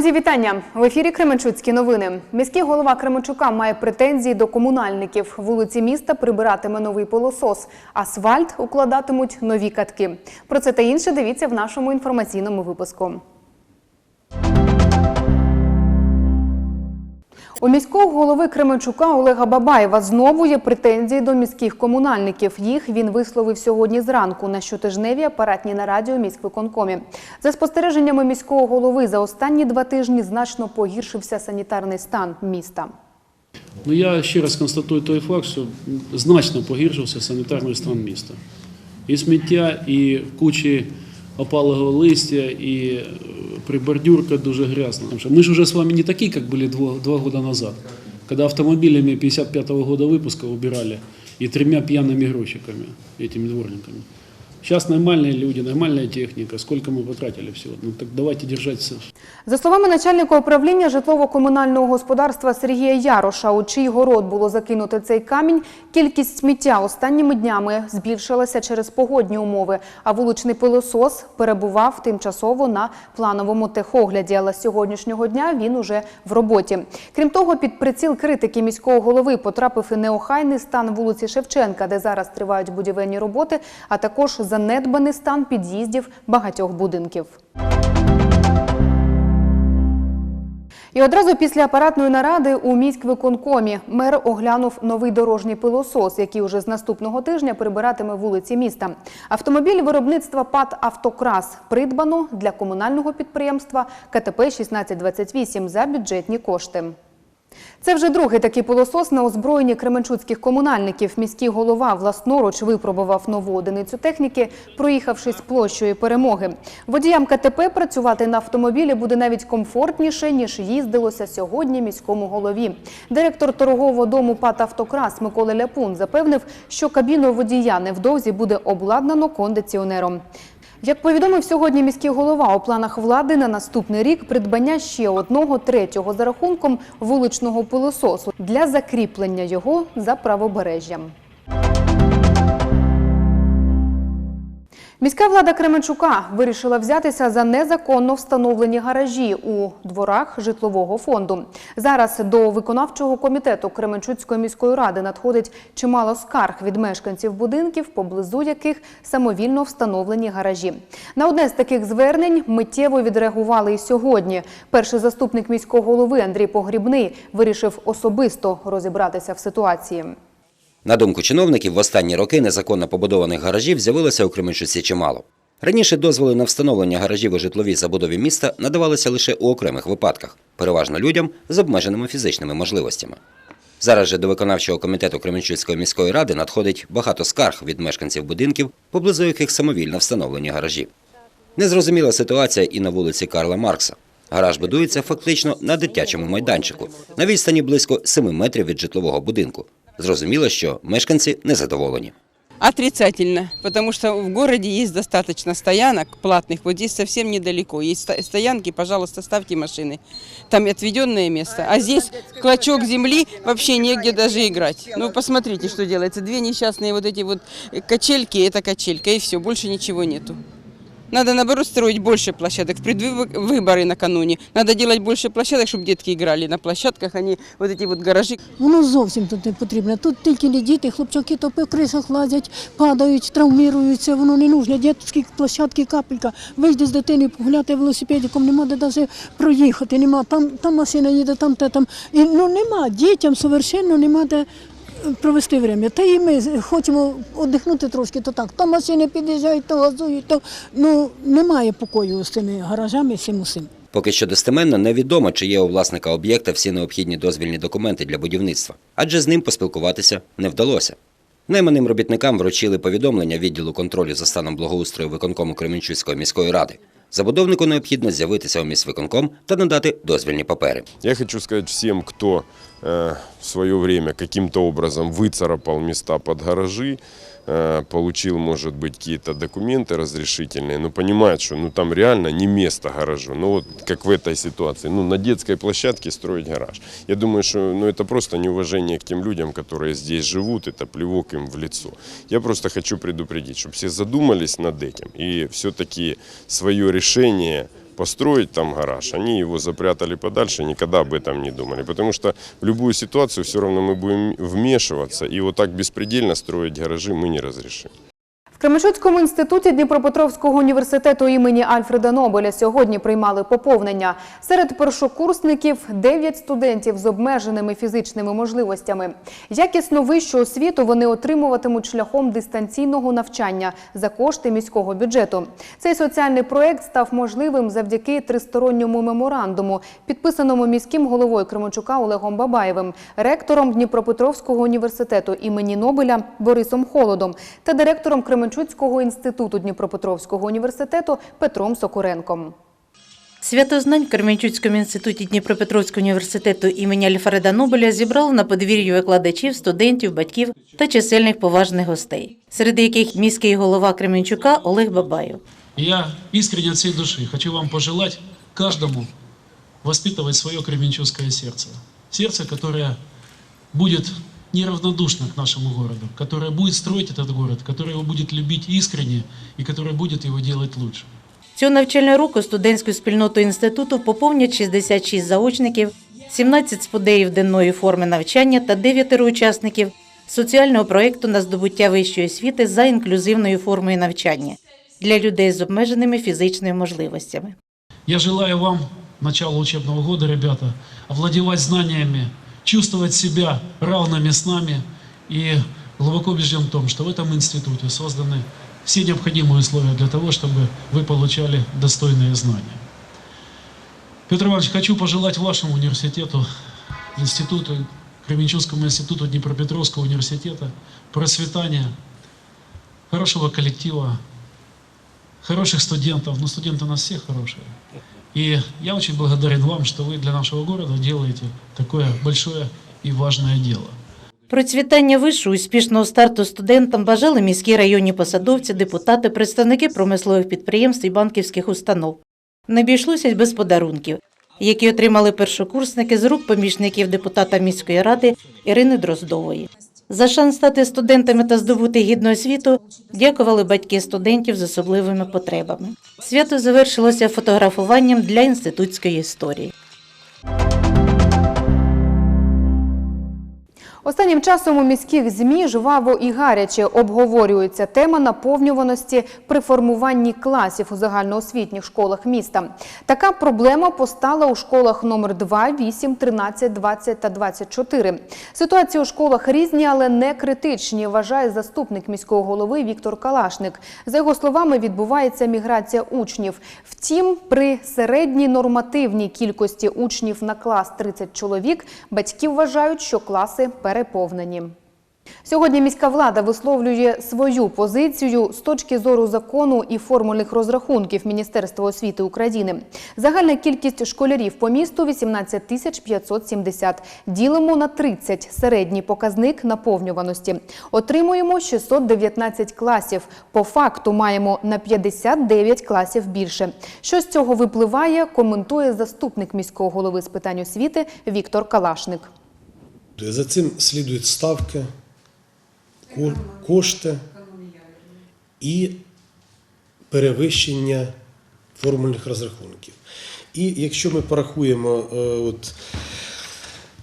Мої вітання в ефірі Кременчуцькі новини. Міський голова Кременчука має претензії до комунальників. Вулиці міста прибиратиме новий полосос, асфальт укладатимуть нові катки. Про це та інше дивіться в нашому інформаційному випуску. У міського голови Кременчука Олега Бабаєва знову є претензії до міських комунальників. Їх він висловив сьогодні зранку на щотижневій апаратній нараді у міськвиконкомі. За спостереженнями міського голови, за останні два тижні значно погіршився санітарний стан міста. Ну я ще раз констатую той факт, що значно погіршився санітарний стан міста. І сміття, і кучі опалого листя, і прибордюрка дуже грязна. Потому что Мы же уже с вами не такие, как были два, два года назад, когда автомобилями 55-го года выпуска убирали и тремя пьяными грузчиками, этими дворниками. Сейчас нормальные люди, нормальная техника. Сколько мы потратили всего? Ну так давайте держаться За словами начальника управління житлово-комунального господарства Сергія Яроша, у чий город було закинути цей камінь, кількість сміття останніми днями збільшилася через погодні умови, а вуличний пилосос перебував тимчасово на плановому техогляді, але з сьогоднішнього дня він уже в роботі. Крім того, під приціл критики міського голови потрапив і неохайний стан вулиці Шевченка, де зараз тривають будівельні роботи, а також занедбаний стан під'їздів багатьох будинків. І одразу після апаратної наради у міськвиконкомі мер оглянув новий дорожній пилосос, який уже з наступного тижня прибиратиме вулиці міста. Автомобіль виробництва ПАТ «Автокрас» придбано для комунального підприємства КТП 1628 за бюджетні кошти. Це вже другий такий пилосос на озброєнні кременчуцьких комунальників. Міський голова власноруч випробував нову одиницю техніки, проїхавшись площею перемоги. Водіям КТП працювати на автомобілі буде навіть комфортніше, ніж їздилося сьогодні міському голові. Директор торгового дому ПАТ «Автокрас» Микола Ляпун запевнив, що кабіну водія невдовзі буде обладнано кондиціонером. Як повідомив сьогодні міський голова, у планах влади на наступний рік придбання ще одного третього за рахунком вуличного пилососу для закріплення його за правобережжям. Міська влада Кременчука вирішила взятися за незаконно встановлені гаражі у дворах житлового фонду. Зараз до виконавчого комітету Кременчуцької міської ради надходить чимало скарг від мешканців будинків, поблизу яких самовільно встановлені гаражі. На одне з таких звернень миттєво відреагували і сьогодні. Перший заступник міського голови Андрій Погрібний вирішив особисто розібратися в ситуації. На думку чиновників, в останні роки незаконно побудованих гаражів з'явилося у Кременчуці чимало. Раніше дозволи на встановлення гаражів у житловій забудові міста надавалися лише у окремих випадках, переважно людям з обмеженими фізичними можливостями. Зараз же до виконавчого комітету Кременчуцької міської ради надходить багато скарг від мешканців будинків, поблизу яких самовільно встановлені гаражі. Незрозуміла ситуація і на вулиці Карла Маркса. Гараж будується фактично на дитячому майданчику, на відстані близько 7 метрів від житлового будинку. Зрозуміло, що мешканці незадоволені. Отрицательно, потому что в городе есть достаточно стоянок платных. Вот здесь совсем недалеко. Есть сто- стоянки, пожалуйста, ставьте машины. Там отведенное место. А здесь клочок земли, вообще негде даже играть. Ну, посмотрите, что делается. Две несчастные вот эти вот э, качельки, это качелька, и все, больше ничего нету. Надо, наоборот, строить больше площадок. В предвыборы накануне. Надо делать больше площадок, чтобы детки играли на площадках, а не вот эти вот гаражи. Воно зовсім тут не потрібно. Тут тільки не діти, хлопчаки то по крисах лазять, падають, травміруються, воно не нужно. Дітські площадки, капелька. Вийди з дитини, погуляти велосипедиком, нема де навіть проїхати, нема. Там, там машина їде, там те там. І, ну нема, дітям совершенно нема де е, провести время. Та і ми хочемо віддихнути трошки, то так. То машини під'їжджають, то газують, то ну немає покою з цими гаражами, з цим усім. Поки що достеменно невідомо, чи є у власника об'єкта всі необхідні дозвільні документи для будівництва, адже з ним поспілкуватися не вдалося. Найманим робітникам вручили повідомлення відділу контролю за станом благоустрою виконкому Кременчуцької міської ради. Забудовнику необхідно з'явитися у міськвиконком та надати дозвільні папери. Я хочу сказать всем, кто э, в свое время каким-то образом выцарапал места под гаражи, э, получил, может быть, какие-то документы разрешительные, но понимает, что ну, там реально не место гаражу. Ну вот как в этой ситуации, ну на детской площадке строить гараж. Я думаю, что ну, это просто неуважение к тем людям, которые здесь живут, это плевок им в лицо. Я просто хочу предупредить, чтобы все задумались над этим и все-таки свое решение построить там гараж. Они его запрятали подальше, никогда об этом не думали. Потому что в любую ситуацию все равно мы будем вмешиваться. И вот так беспредельно строить гаражи мы не разрешим. Кременчуцькому інституті Дніпропетровського університету імені Альфреда Нобеля сьогодні приймали поповнення. Серед першокурсників 9 студентів з обмеженими фізичними можливостями. Якісну вищу освіту вони отримуватимуть шляхом дистанційного навчання за кошти міського бюджету. Цей соціальний проект став можливим завдяки тристоронньому меморандуму, підписаному міським головою Кременчука Олегом Бабаєвим, ректором Дніпропетровського університету імені Нобеля Борисом Холодом та директором Кременчуцького інституту Дніпропетровського університету Петром Сокуренком. Святознань в Кременчуцькому інституті Дніпропетровського університету імені Альфреда Нобеля зібрав на подвір'ї викладачів, студентів, батьків та чисельних поважних гостей, серед яких міський голова Кременчука Олег Бабаєв. Я искренне всей души хочу вам пожелать каждому воспитывать свое кременчужское сердце. Сердце, которое будет неравнодушно к нашему городу, которое будет строить этот город, которое его будет любить искренне и которое будет его делать лучше. Цього навчального року студентську спільноту інституту поповнять 66 заочників, 17 спудеїв денної форми навчання та 9 учасників соціального проєкту на здобуття вищої освіти за інклюзивною формою навчання для людей з обмеженими фізичними можливостями. Я желаю вам начала учебного года, ребята, овладевать знаниями, чувствовать себя равными с нами и глубоко убежден в том, что в этом институте созданы все необходимые условия для того, чтобы вы получали достойные знания. Петр Иванович, хочу пожелать вашему университету, институту, Кременчугскому институту Днепропетровского университета процветания, хорошего коллектива, хороших студентов, но студенты у нас все хорошие. И я очень благодарен вам, что вы для нашего города делаете такое большое и важное дело. Процвітання вишу успішного старту студентам бажали міські районні посадовці, депутати, представники промислових підприємств і банківських установ. Не обійшлося й без подарунків, які отримали першокурсники з рук помічників депутата міської ради Ірини Дроздової. За шанс стати студентами та здобути гідну освіту дякували батьки студентів з особливими потребами. Свято завершилося фотографуванням для інститутської історії. Останнім часом у міських ЗМІ жваво і гаряче обговорюється тема наповнюваності при формуванні класів у загальноосвітніх школах міста. Така проблема постала у школах номер 2, 8, 13, 20 та 24. Ситуації у школах різні, але не критичні, вважає заступник міського голови Віктор Калашник. За його словами, відбувається міграція учнів. Втім, при середній нормативній кількості учнів на клас 30 чоловік батьки вважають, що класи переповнені. Сьогодні міська влада висловлює свою позицію з точки зору закону і формульних розрахунків Міністерства освіти України. Загальна кількість школярів по місту 18 тисяч 570. Ділимо на 30 – середній показник наповнюваності. Отримуємо 619 класів. По факту маємо на 59 класів більше. Що з цього випливає, коментує заступник міського голови з питань освіти Віктор Калашник. За цим слідують ставки, кошти і перевищення формульних розрахунків. І якщо ми порахуємо, е, от,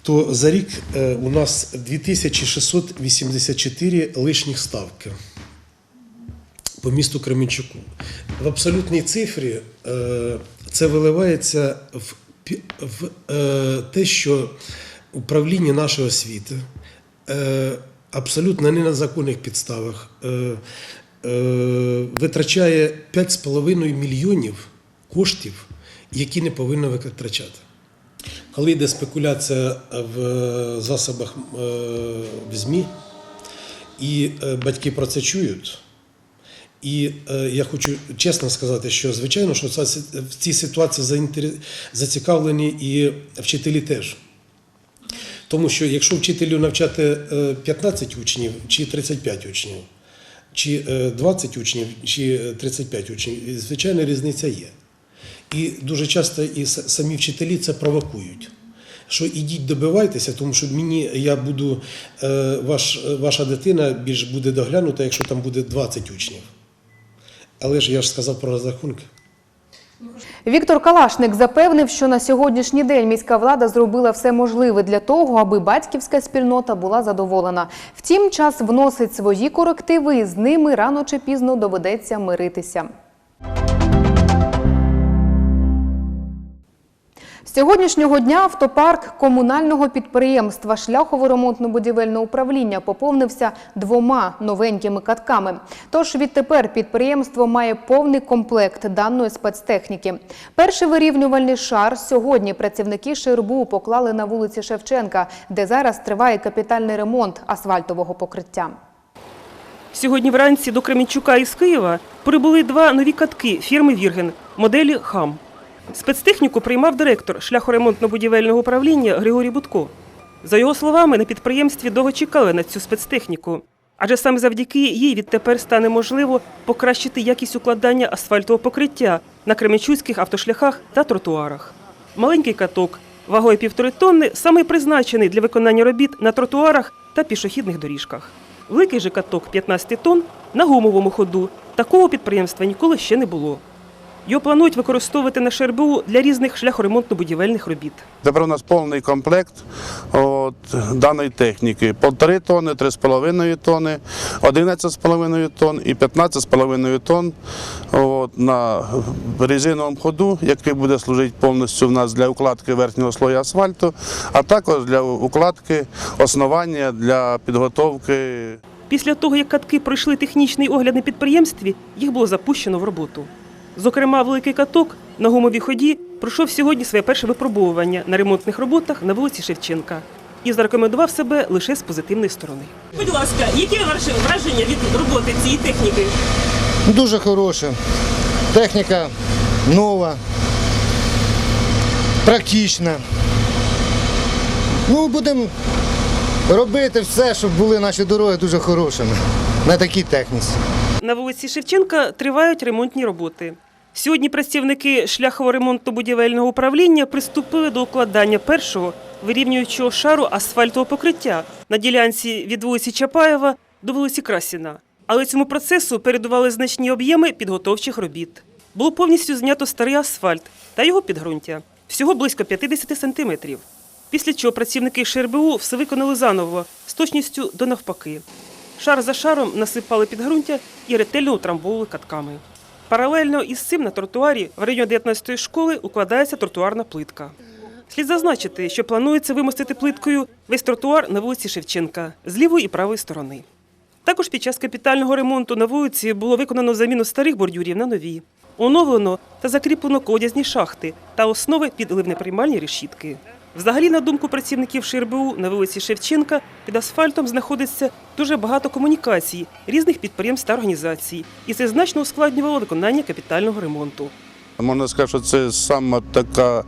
то за рік е, у нас 2684 лишніх ставки по місту Кременчуку. В абсолютній цифрі е, це виливається в, в те, що управління нашої освіти е, абсолютно не на законних підставах е, е, витрачає 5,5 мільйонів коштів, які не повинно витрачати. Коли йде спекуляція в засобах в ЗМІ, і батьки про це чують. І я хочу чесно сказати, що звичайно, що в цій ситуації зацікавлені і вчителі теж. Тому що якщо вчителю навчати е, 15 учнів чи 35 учнів, чи е, 20 учнів, чи е, 35 учнів, і, звичайно, різниця є. І дуже часто і самі вчителі це провокують. Що ідіть добивайтеся, тому що мені я буду, е, ваш, ваша дитина більш буде доглянута, якщо там буде 20 учнів. Але ж я ж сказав про розрахунки. Віктор Калашник запевнив, що на сьогоднішній день міська влада зробила все можливе для того, аби батьківська спільнота була задоволена. Втім, час вносить свої корективи, і з ними рано чи пізно доведеться миритися. З сьогоднішнього дня автопарк комунального підприємства Шляхово-ремонтно-будівельне управління поповнився двома новенькими катками. Тож відтепер підприємство має повний комплект даної спецтехніки. Перший вирівнювальний шар сьогодні працівники ШРБУ поклали на вулиці Шевченка, де зараз триває капітальний ремонт асфальтового покриття. Сьогодні вранці до Кременчука із Києва прибули два нові катки фірми Вірген моделі ХАМ. Спецтехніку приймав директор шляхоремонтно-будівельного управління Григорій Будко. За його словами, на підприємстві довго чекали на цю спецтехніку, адже саме завдяки їй відтепер стане можливо покращити якість укладання асфальтового покриття на кременчуцьких автошляхах та тротуарах. Маленький каток вагою півтори тонни саме призначений для виконання робіт на тротуарах та пішохідних доріжках. Великий же каток 15 тонн на гумовому ходу. Такого підприємства ніколи ще не було. Його планують використовувати на ШРБУ для різних шляхоремонтно-будівельних робіт. Тепер у нас повний комплект от, даної техніки. Полтори тонни, 3,5 тонни, 11,5 тонн і 15,5 тонн от, на резиновому ходу, який буде служити повністю в нас для укладки верхнього слою асфальту, а також для укладки основання для підготовки Після того, як катки пройшли технічний огляд на підприємстві, їх було запущено в роботу. Зокрема, великий каток на гумовій ході пройшов сьогодні своє перше випробовування на ремонтних роботах на вулиці Шевченка і зарекомендував себе лише з позитивної сторони. Будь ласка, яке ваше враження від роботи цієї техніки? Дуже хороша. Техніка нова, практична. Ну, будемо робити все, щоб були наші дороги дуже хорошими на такій техніці. На вулиці Шевченка тривають ремонтні роботи. Сьогодні працівники шляхово-ремонтно-будівельного управління приступили до укладання першого вирівнюючого шару асфальтового покриття на ділянці від вулиці Чапаєва до вулиці Красіна. Але цьому процесу передували значні об'єми підготовчих робіт. Було повністю знято старий асфальт та його підґрунтя всього близько 50 сантиметрів. Після чого працівники ШРБУ все виконали заново з точністю до навпаки. Шар за шаром насипали підґрунтя і ретельно утрамбовували катками. Паралельно із цим на тротуарі в районі 19-ї школи укладається тротуарна плитка. Слід зазначити, що планується вимостити плиткою весь тротуар на вулиці Шевченка з лівої і правої сторони. Також під час капітального ремонту на вулиці було виконано заміну старих бордюрів на нові, оновлено та закріплено колодязні шахти та основи під ливнеприймальні решітки. Взагалі, на думку працівників ШРБУ, на вулиці Шевченка під асфальтом знаходиться дуже багато комунікацій різних підприємств та організацій, і це значно ускладнювало виконання капітального ремонту. Можна сказати, що це саме така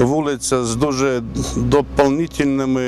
вулиця з дуже доповнительними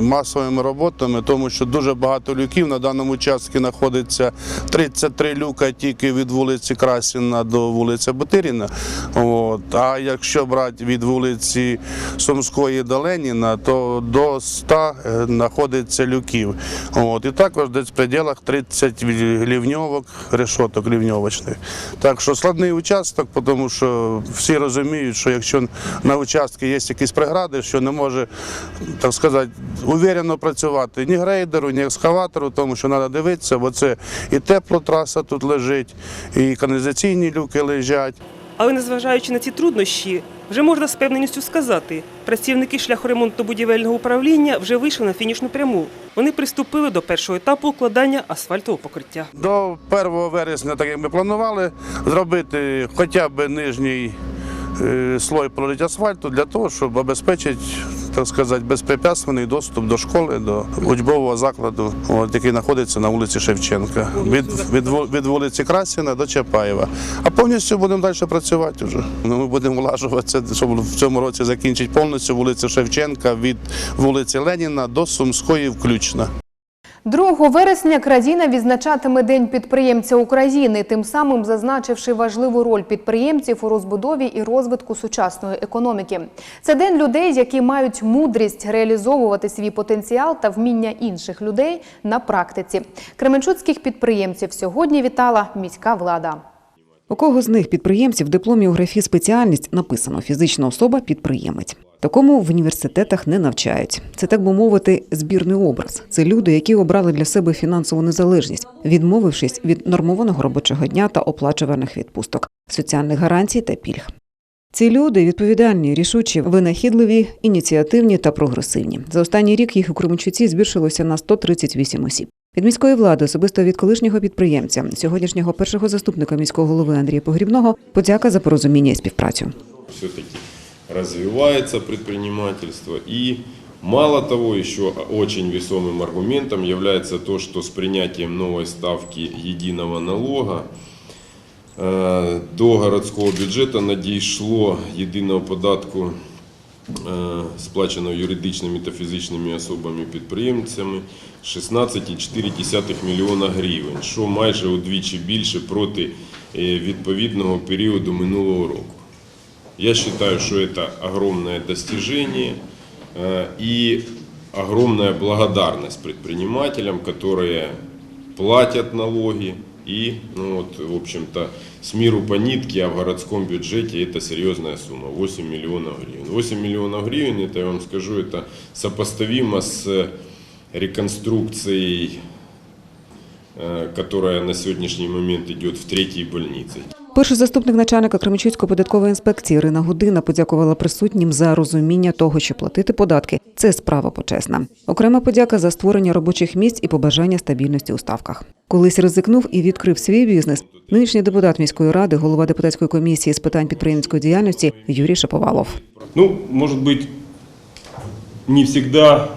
масовими роботами, тому що дуже багато люків на даному участку знаходиться 33 люка тільки від вулиці Красіна до вулиці Бутиріна. От. А якщо брати від вулиці Сумської до Леніна, то до 100 е, знаходиться люків. От. І також десь в пределах 30 лівньовок, решоток лівньовочних. Так що складний участок, тому що всі розуміють, що якщо на участку є якісь прегради, що не може, так сказати, уверено працювати ні грейдеру, ні екскаватору, тому що треба дивитися, бо це і теплотраса тут лежить, і каналізаційні люки лежать. Але незважаючи на ці труднощі, вже можна з певненістю сказати, працівники шляхоремонтно-будівельного управління вже вийшли на фінішну пряму. Вони приступили до першого етапу укладання асфальтового покриття. До 1 вересня, так як ми планували, зробити хоча б нижній слой пролиття асфальту для того, щоб забезпечити, так сказати, безпрепятственний доступ до школи, до учбового закладу, от, який знаходиться на вулиці Шевченка, від, від, від вулиці Красіна до Чапаєва. А повністю будемо далі працювати вже. Ну, ми будемо влажуватися, щоб в цьому році закінчити повністю вулицю Шевченка від вулиці Леніна до Сумської включно. 2 вересня країна відзначатиме День підприємця України, тим самим зазначивши важливу роль підприємців у розбудові і розвитку сучасної економіки. Це день людей, які мають мудрість реалізовувати свій потенціал та вміння інших людей на практиці. Кременчуцьких підприємців сьогодні вітала міська влада. У кого з них підприємців в дипломі у графі спеціальність написано фізична особа підприємець. Такому в університетах не навчають. Це так би мовити, збірний образ. Це люди, які обрали для себе фінансову незалежність, відмовившись від нормованого робочого дня та оплачуваних відпусток, соціальних гарантій та пільг. Ці люди відповідальні, рішучі, винахідливі, ініціативні та прогресивні. За останній рік їх у Кременчуці збільшилося на 138 осіб. Від міської влади, особисто від колишнього підприємця, сьогоднішнього першого заступника міського голови Андрія Погрібного, подяка за порозуміння і співпрацю. все-таки развивается предпринимательство. И мало того, еще очень весомым аргументом является то, что с принятием новой ставки единого налога э, до городского бюджета надійшло єдиного податку, е, сплаченого юридичними та фізичними особами-підприємцями 16,4 мільйона гривень, що майже удвічі більше проти е, відповідного періоду минулого року. Я считаю, что это огромное достижение э, и огромная благодарность предпринимателям, которые платят налоги и, ну вот, в общем-то, с миру по нитке, а в городском бюджете это серьезная сумма, 8 миллионов гривен. 8 миллионов гривен, это я вам скажу, это сопоставимо с реконструкцией, э, которая на сегодняшний момент идет в третьей больнице. Перший заступник начальника Кременчуцької податкової інспекції Ірина Гудина подякувала присутнім за розуміння того, що платити податки це справа почесна. Окрема подяка за створення робочих місць і побажання стабільності у ставках. Колись ризикнув і відкрив свій бізнес. Нинішній депутат міської ради, голова депутатської комісії з питань підприємницької діяльності Юрій Шаповалов. Ну, может быть, не всегда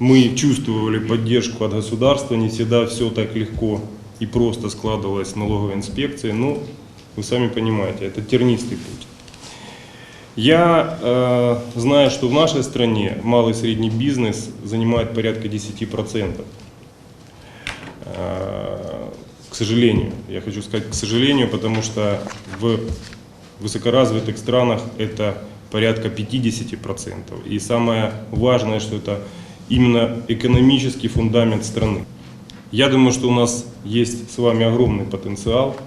мы чувствовали поддержку от государства, не всегда все так легко и просто складывалось с налоговой инспекцией, но вы сами понимаете, это тернистый путь. Я э, знаю, что в нашей стране малый и средний бизнес занимает порядка 10%. Э, к сожалению, я хочу сказать к сожалению, потому что в высокоразвитых странах это порядка 50%. И самое важное, что это именно экономический фундамент страны. Я думаю, что у нас есть с вами огромный потенциал.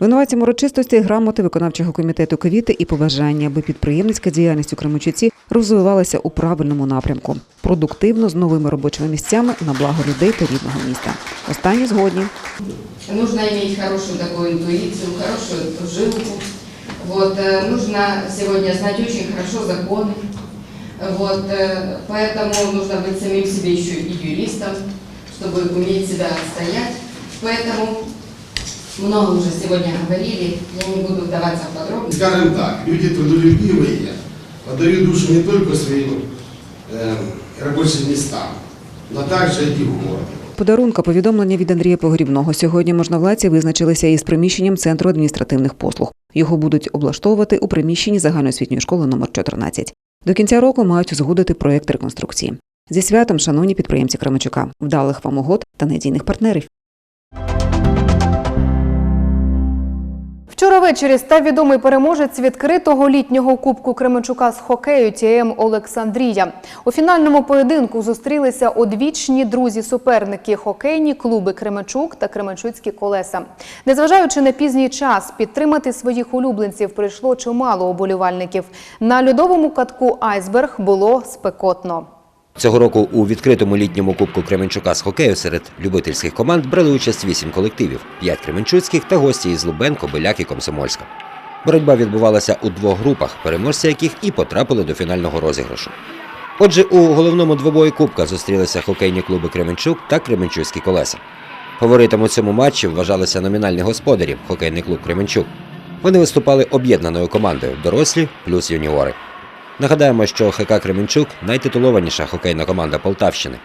Винуватцям урочистості грамоти виконавчого комітету квіти і побажання, аби підприємницька діяльність у Кременчуці розвивалася у правильному напрямку, продуктивно з новими робочими місцями на благо людей та рідного міста. Останні згодні. Нужно иметь хорошую такую интуицию, хорошую эту жилку. Вот, э, нужно сегодня знать очень хорошо законы. Вот, э, поэтому нужно быть самим себе еще и юристом, чтобы уметь себя отстоять. Поэтому много уже сегодня говорили, я не буду вдаваться в подробности. Скажем так, люди трудолюбивые отдают душу не только своим э, рабочим местам, но также и в город. Подарунка повідомлення від Андрія Погрібного. Сьогодні можновладці визначилися із приміщенням центру адміністративних послуг. Його будуть облаштовувати у приміщенні загальноосвітньої школи номер 14. До кінця року мають узгодити проєкт реконструкції. Зі святом, шановні підприємці Кременчука, вдалих вам угод та надійних партнерів. Вчора ввечері став відомий переможець відкритого літнього кубку Кременчука з хокею ТМ Олександрія. У фінальному поєдинку зустрілися одвічні друзі-суперники хокейні клуби Кременчук та Кременчуцькі колеса. Незважаючи на пізній час, підтримати своїх улюбленців прийшло чимало оболівальників. На льодовому катку Айсберг було спекотно. Цього року у відкритому літньому кубку Кременчука з хокею серед любительських команд брали участь вісім колективів: п'ять кременчуцьких та гості із Лубен, Кобиляк і Комсомольська. Боротьба відбувалася у двох групах, переможці яких і потрапили до фінального розіграшу. Отже, у головному двобої кубка зустрілися хокейні клуби Кременчук та Кременчуцькі колеса. Фаворитом у цьому матчі вважалися номінальні господарі хокейний клуб Кременчук. Вони виступали об'єднаною командою дорослі плюс юніори. Нагадаємо, що ХК Кременчук найтитулованіша хокейна команда Полтавщини.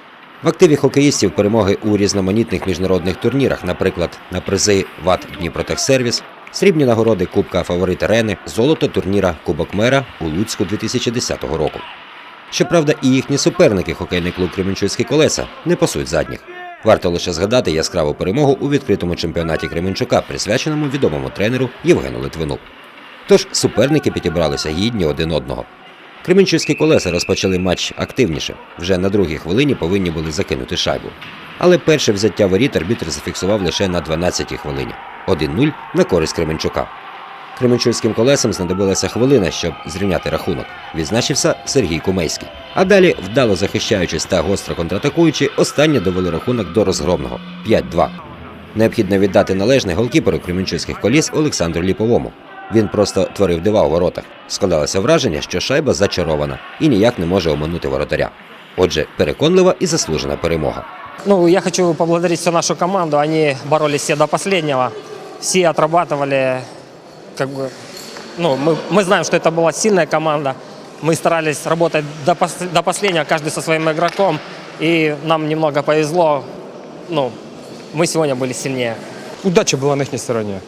В активі хокеїстів перемоги у різноманітних міжнародних турнірах, наприклад, на призи ВАТ Дніпротехсервіс, срібні нагороди Кубка Фаворит Арени, золото турніра Кубок Мера у Луцьку 2010 року. Щоправда, і їхні суперники, хокейний клуб Кременчуцькі колеса, не пасуть задніх. Варто лише згадати яскраву перемогу у відкритому чемпіонаті Кременчука, присвяченому відомому тренеру Євгену Литвину. Тож суперники підібралися гідні один одного. Кременчуцькі колеса розпочали матч активніше. Вже на другій хвилині повинні були закинути шайбу. Але перше взяття воріт арбітр зафіксував лише на 12-й хвилині. 1-0 на користь Кременчука. Кременчуцьким колесам знадобилася хвилина, щоб зрівняти рахунок. Відзначився Сергій Кумейський. А далі, вдало захищаючись та гостро контратакуючи, останні довели рахунок до розгромного 5-2. Необхідно віддати належне голкіперу кременчуцьких коліс Олександру Ліповому. Він просто творив дива у воротах. Складалося враження, що шайба зачарована і ніяк не може оминути воротаря. Отже, переконлива і заслужена перемога. Ну, я хочу поблагодарить всю нашу команду. Они боролись все до последнего. Все отрабатывали. Как бы, ну, мы, мы знаем, что это была сильная команда. Мы старались работать до, пос- до последнего, каждый со своим игроком. И нам немного повезло. Ну, мы сегодня были сильнее. Удача была на их стороне.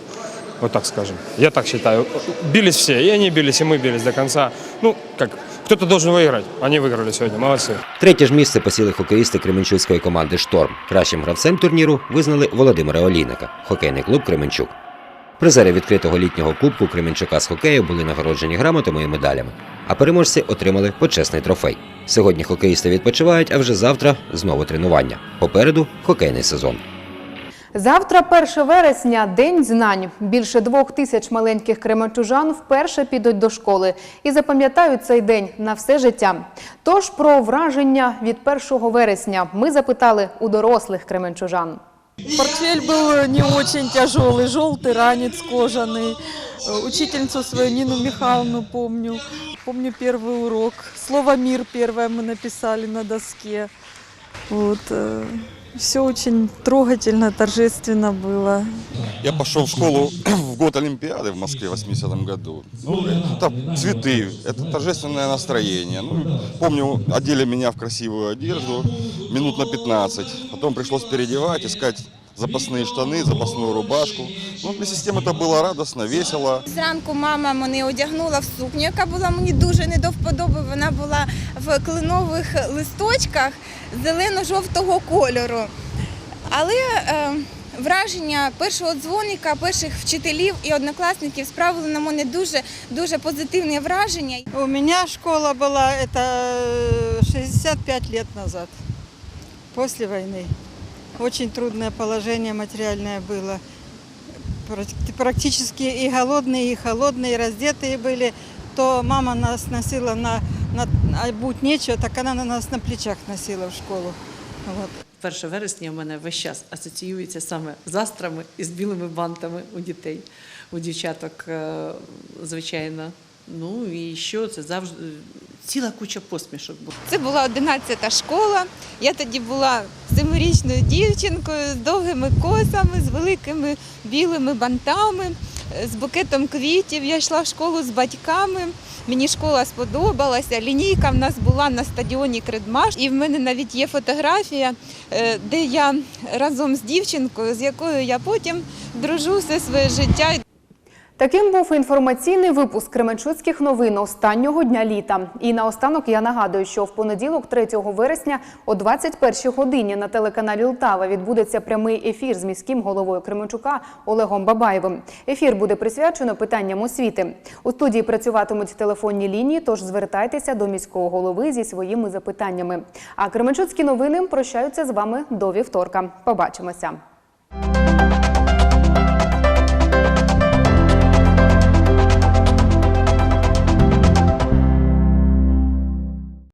Вот так скажем. Я так считаю. Бились все. И они бились, и мы бились до конца. Ну, как, кто-то должен выиграть. Они выиграли сегодня. Молодцы. Третє ж місце посіли хокеїсти Кременчуцької команди Шторм. Кращим гравцем турніру визнали Володимира Олійника, хокейний клуб Кременчук. Призери відкритого літнього кубку Кременчука з хокею були нагороджені грамотами і медалями, а переможці отримали почесний трофей. Сьогодні хокеїсти відпочивають, а вже завтра знову тренування. Попереду хокейний сезон. Завтра, 1 вересня, день знань. Більше двох тисяч маленьких кременчужан вперше підуть до школи і запам'ятають цей день на все життя. Тож про враження від 1 вересня ми запитали у дорослих кременчужан. Портфель был не очень тяжелый, желтый ранец кожаный. Э, Учительницу свою Нину Михайловну помню. Помню первый урок. Слово «мир» первое мы написали на доске. Вот. Все очень трогательно, торжественно было. Я пошел в школу в год Олимпиады в Москве в 80 году. Ну, это цветы, это торжественное настроение. Ну, помню, одели меня в красивую одежду минут на 15. Потом пришлось переодевать, искать запасные штаны, запасную рубашку. Ну, вместе с тем это было радостно, весело. Зранку мама мене одягнула в сукню, яка була мені дуже не до вподоби. Вона була в кленових листочках зелено-жовтого кольору. Але е, враження першого дзвоника, перших вчителів і однокласників справили на мене дуже дуже позитивне враження. У меня школа была это э, 65 лет назад, после войны. Очень трудное положение материальное было. Практи- Практически и голодные, и холодные, и раздетые были. То мама нас носила на, на а будь нечего, так она на нас на плечах носила в школу. Вот. 1 вересня у мене весь час асоціюється саме з астрами і з білими бантами у дітей, у дівчаток, е, звичайно. Ну і що це завжди ціла куча посмішок була. Це була 11 школа. Я тоді була семирічною дівчинкою з довгими косами, з великими білими бантами, з букетом квітів. Я йшла в школу з батьками. Мені школа сподобалася. Лінійка в нас була на стадіоні Кредмаш, і в мене навіть є фотографія, е, де я разом з дівчинкою, з якою я потім дружу все своє життя. Таким був інформаційний випуск Кременчуцьких новин останнього дня літа. І наостанок я нагадую, що в понеділок, 3 вересня, о 21 годині на телеканалі Лтава відбудеться прямий ефір з міським головою Кременчука Олегом Бабаєвим. Ефір буде присвячено питанням освіти. У студії працюватимуть телефонні лінії, тож звертайтеся до міського голови зі своїми запитаннями. А Кременчуцькі новини прощаються з вами до вівторка. Побачимося.